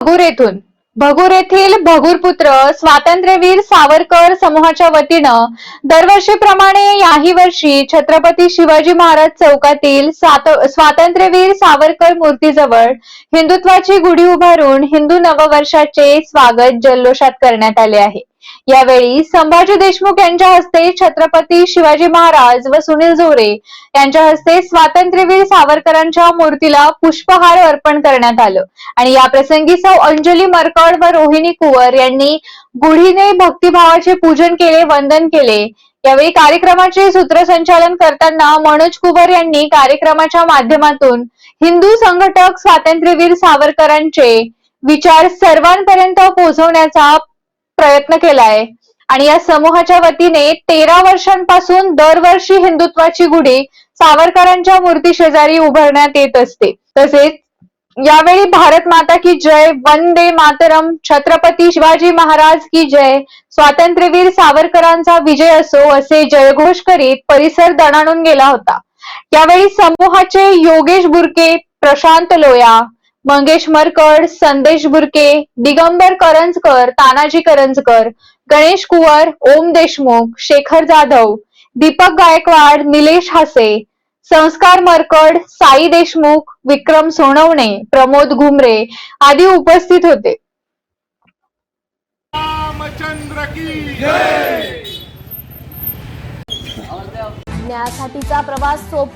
भगूर येथून. भगूर येथील भगूरपुत्र स्वातंत्र्यवीर सावरकर समूहाच्या वतीनं दरवर्षीप्रमाणे याही वर्षी छत्रपती शिवाजी महाराज चौकातील स्वातंत्र्यवीर सावरकर मूर्तीजवळ हिंदुत्वाची गुढी उभारून हिंदू नववर्षाचे स्वागत जल्लोषात करण्यात आले आहे. यावेळी संभाजी देशमुख यांच्या हस्ते छत्रपती शिवाजी महाराज व सुनील जोरे यांच्या हस्ते स्वातंत्र्यवीर सावरकरांच्या मूर्तीला पुष्पहार अर्पण करण्यात आलं. आणि या प्रसंगी सौ अंजली मरकड व रोहिणी कुवर यांनी गुढीने भक्तिभावाचे पूजन केले वंदन केले. यावेळी कार्यक्रमाचे सूत्रसंचालन करताना मनोज कुवर यांनी कार्यक्रमाच्या माध्यमातून हिंदू संघटक स्वातंत्र्यवीर सावरकरांचे विचार सर्वांपर्यंत पोहोचवण्याचा प्रयत्न केलाय. आणि या समूहाच्या वतीने तेरा वर्षांपासून दरवर्षी हिंदुत्वाची गुढी सावरकरांच्या मूर्ती शेजारी उभारण्यात येत असते. तसेच यावेळी भारत माता की जय वंदे मातरम छत्रपती शिवाजी महाराज की जय स्वातंत्र्यवीर सावरकरांचा विजय असो असे जयघोष करीत परिसर दणाणून गेला होता. यावेळी समूहाचे योगेश बुरके प्रशांत लोया मंगेश मरकड संदेश बुरके दिगंबर करंजकर तानाजी करंजकर गणेश कुवर ओम देशमुख शेखर जाधव दीपक गायकवाड निलेश हासे संस्कार मरकड साई देशमुख विक्रम सोनवणे प्रमोद घुमरे आदी उपस्थित होते. रामचंद्र की जय! न्यायासाठीचा प्रवास सोप